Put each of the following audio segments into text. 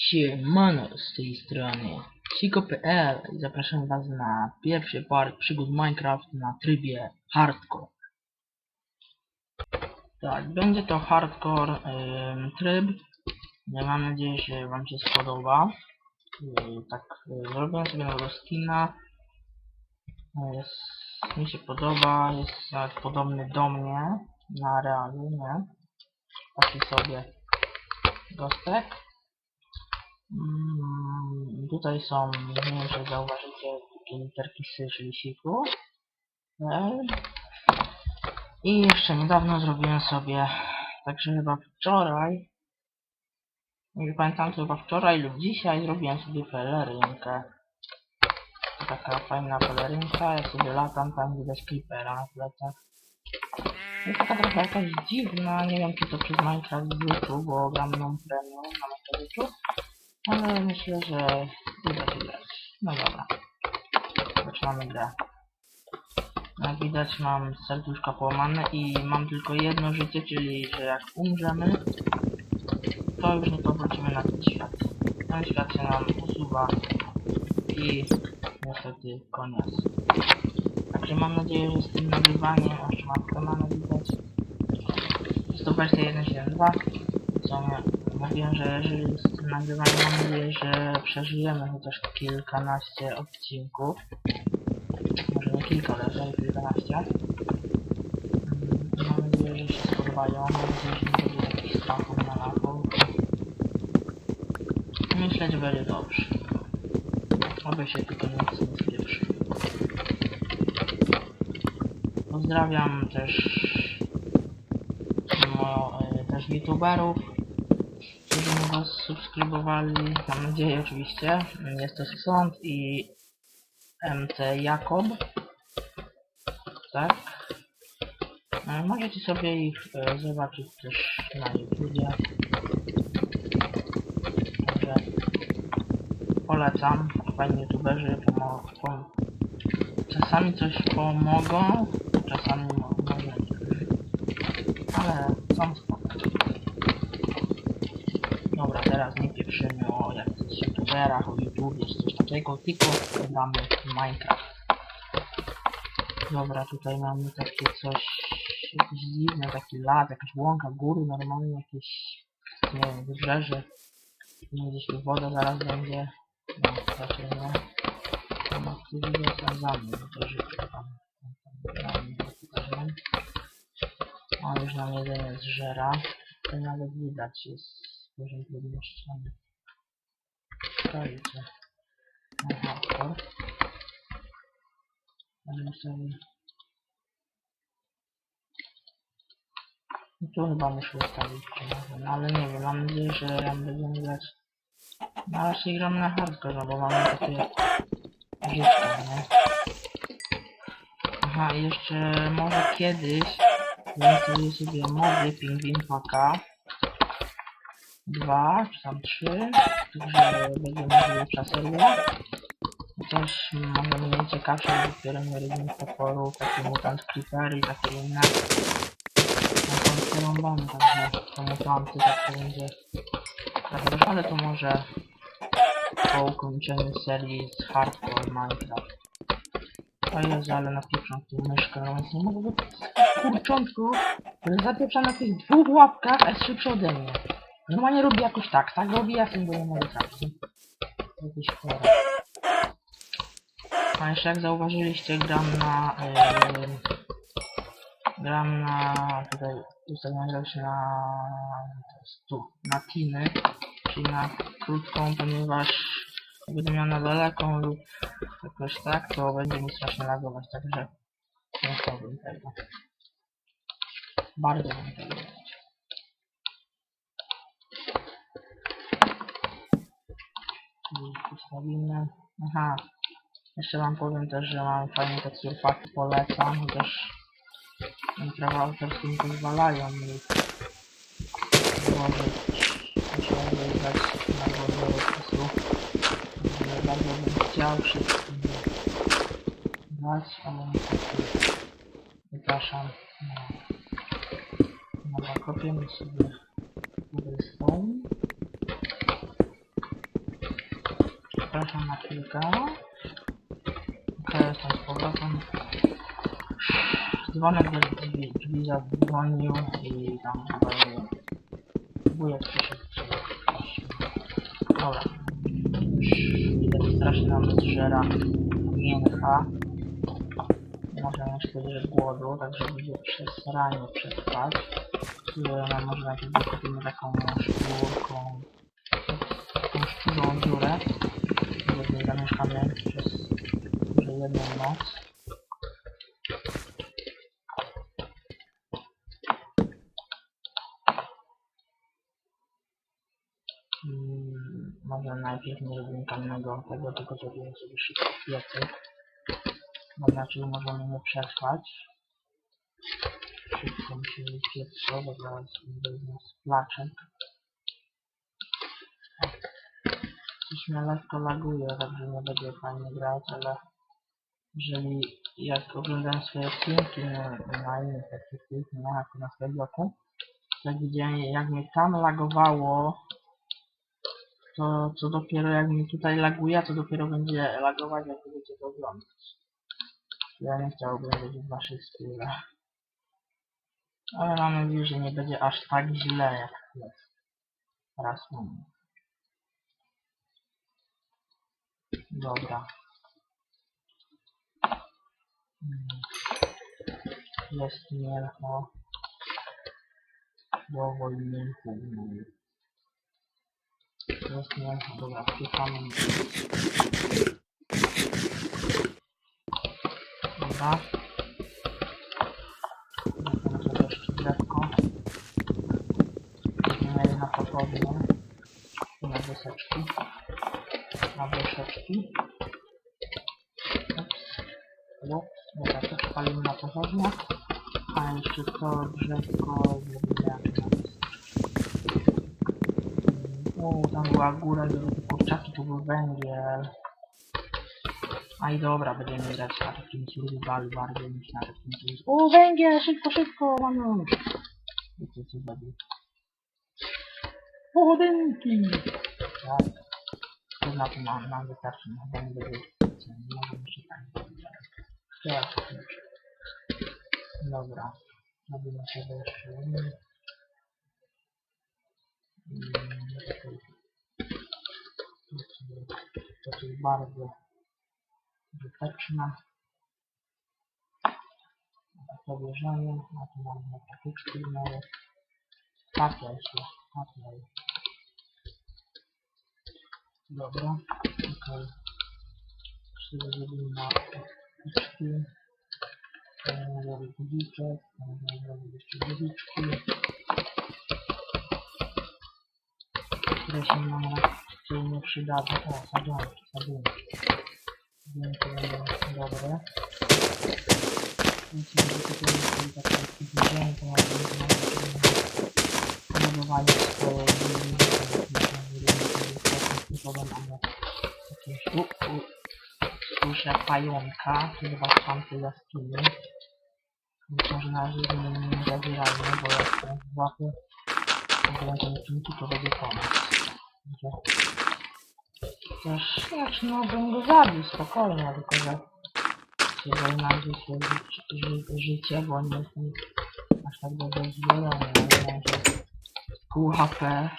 Siemano z tej strony Siko.pl i zapraszam was na pierwszy park przygód Minecraft na trybie hardcore. Tak, będzie to hardcore tryb. Ja mam nadzieję, że wam się spodoba. Yy, tak, yy, sobie nowego skina. Jest, mi się podoba, jest podobny do mnie na realu, nie? Taki sobie gostek. Mm, tutaj są, nie wiem czy zauważycie, takie literki sy, czyli siku. L. I jeszcze niedawno zrobiłem sobie, także chyba wczoraj, nie pamiętam to chyba wczoraj lub dzisiaj zrobiłem sobie pelerynkę. Taka fajna pelerynka, ja sobie latam, tam widać creepera na plecach. Jest taka trochę jakaś dziwna, nie wiem czy to przez Minecraft z bo gram non premium na Minecraft ale myślę, że uda się. No dobra. Zaczynamy grę. Jak widać mam serduszka połamane i mam tylko jedno życie, czyli że jak umrzemy, to już nie powrócimy na ten świat. Ten świat się nam usuwa i niestety koniec. Także mam nadzieję, że z tym nagrywaniem, aż mam kanał widać, jest to wersja 1.7.2 co nie, mówiłem, że z tym mam nadzieję, że przeżyjemy chociaż kilkanaście odcinków. Może nie kilka, ale że kilkanaście. Mm, Mam nadzieję, że się spodobają. Mam nadzieję, że nie będzie jakichś strachów na lachu. Myślę, że będzie dobrze. Oby się tylko nic nie spieprzy. Pozdrawiam też no, e, też youtuberów, was subskrybowali. Mam nadzieję oczywiście. Jest to Sąd i MC Jakob. Tak. E, Możecie sobie ich e, zobaczyć też na YouTubie. Także polecam. Fajni youtuberzy pomo pom czasami coś pomogą, czasami mo- może. Ale są spoko. Dobra, teraz nie pieprzymy o jakichś youtuberach, o YouTubie czy coś takiego, tylko gramy Minecraft. Dobra, tutaj mamy takie coś, jakieś dziwne, taki las, jakaś łąka, góry, normalnie jakieś, nie wiem, wybrzeże. Nie gdzieś tu woda zaraz będzie. No, raczej nie. Tam aktywnie są za mną, to życie tam. On już nam jedynie zżera. To nawet widać jest poziom trudności. Czajcie. Na hardcore. Ale sobie... No tu chyba muszę ustawić no ale nie wiem, mam nadzieję, że nam będziemy grać. No raczej gramy na hardcore, no bo mamy takie życie, nie? Aha, i jeszcze może kiedyś Zainstaluję sobie mody Pingwin 2 czy tam 3 Także będzie może lepsza seria Chociaż może mniej ciekawsze, dopiero nie rybię potworów, taki mutant creeper i takie inne No są przerąbane, także to mutanty tak to będzie ale to może po ukończeniu serii z Hardcore Minecraft. O Jezu, ale napieprzam w tą myszkę, no więc nie mogę kurczątku, który zapieprza na tych dwóch łapkach, a jest szybszy ode mnie. Normalnie robi jakoś tak, tak robi, ja sobie nie mogę trafić. Jakieś chore. A jeszcze jak zauważyliście, gram na... Yy, gram na... tutaj ustawiam grać na... tu, na tiny, czyli na krótką, ponieważ będę miał na daleką lub jakoś tak, to będzie mi strasznie lagować, także nie tego. Bardzo bym tego Postawimy. Aha. Jeszcze wam powiem też, że mam fajny tekstur pack, polecam, chociaż prawa autorskie nie pozwalają mi włożyć, musiałem wybrać na głowę opisu ale bardzo bym chciał wszystkim dać, ale niestety wypraszam. No. Dobra, kopiemy sobie przepraszam na chwilkę. Okej, jestem z powrotem. Dzwonek do drzwi, drzwi zadzwonił i tam chyba nie. Wujek przyszedł. Dobra. Widać strasznie nam zżera mięcha. Może jeszcze że głodu, także będzie przez ranie przetrwać. Nam może najpierw wykupimy taką szkórką, taką szczurą dziurę, zamieszkamy przez jedną noc. Mm, Może najpierw nie robimy kamnego tego, tylko zrobimy sobie szybko piecyk. Inaczej możemy nie przetrwać. Szybko musimy piecko, bo zaraz będzie mnie lekko laguje, także nie będzie fajnie grać, ale jeżeli jak oglądałem swoje odcinki na, na innych takich filmach, na swoim bloku, to widziałem jak mnie tam lagowało, to co dopiero jak mi tutaj laguje, to dopiero będzie lagować jak będziecie to oglądać. Ja nie chciałbym być w waszej skórze. Ale mam nadzieję, że nie będzie aż tak źle jak jest. Teraz mam. Dobra. Mm. Jest. Słowo i mięcho gnój. Jest mięcho, dobra, wpiekamy. Dobra. Weźmiemy sobie jeszcze drewko. Weźmiemy je na pochodnie. I na wyseczki. Na Ups. Dobra, to spalimy na pochodnie. A jeszcze to drzewko zrobimy. O, tam była góra, żeby te kurczaki to był węgiel. A i dobra, będziemy grać na takim survivalu bardziej niż na takim czymś. O, węgiel! Szybko, szybko! Mamy już! Wiecie co zrobił? Pochodynki! Tak. Na to nam, nam wystarczy, no węgiel jest. Nie możemy się tak. Teraz. Dobra. Robimy sobie jeszcze jedno. To jest bardzo wyteczne. To bierzemy, a tu mamy patyczki małe. Tapiaj się, tapiaj. Dobra, okej. Sobie zrobimy na. Możemy zrobić guziczek, zrobić jeszcze guziczki. które się nam raczej nie przydadzą. O, sadzonki, sadzonki. Sadzonki będą dobre. Więc jeżeli tutaj mieli takie zbliżenie, to możemy budowanie swoje sposobem, ale jakieś... U, u, słyszę pająka, chyba w tamtej jaskini. Myślę, że na razie nie zawierajmy, bo jak ten złapie oglądam odcinki, to będzie koniec. Też znaczy no bym go zabił spokojnie, tylko że się zajmę swoje ży ży życie, bo nie jestem aż tak dobrze uzbrojony, ale mam pół HP.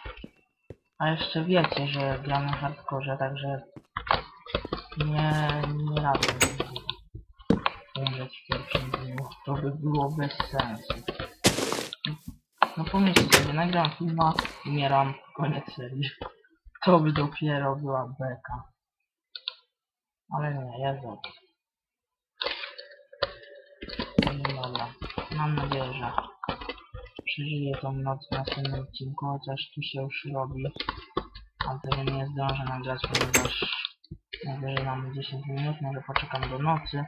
A jeszcze wiecie, że gram na hardkorze, także nie, nie radzę umrzeć w pierwszym dniu. To by było bez sensu. No pomyślcie sobie, nagram filma, umieram, koniec serii. To by dopiero była beka. Ale nie, dobrze. No dobra, mam nadzieję, że przeżyję tą noc w następnym odcinku, chociaż tu się już robi. Ale tego nie zdążę nagrać, ponieważ najwyżej mamy 10 minut, może poczekam do nocy,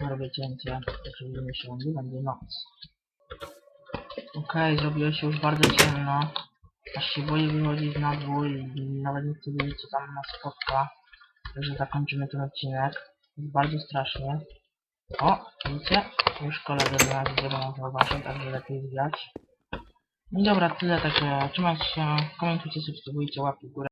zrobię cięcie, jeżeli się gdy będzie noc. Okej, okay, zrobiło się już bardzo ciemno. Aż się boję wychodzić na dwór i nawet nie chcę wiedzieć co tam nas spotka. Także zakończymy ten odcinek. Jest bardzo strasznie. O, widzicie? Już kolega do nas zauważył, także lepiej zgrać. Dobra, tyle, także trzymajcie się, komentujcie, subskrybujcie, łapki w górę.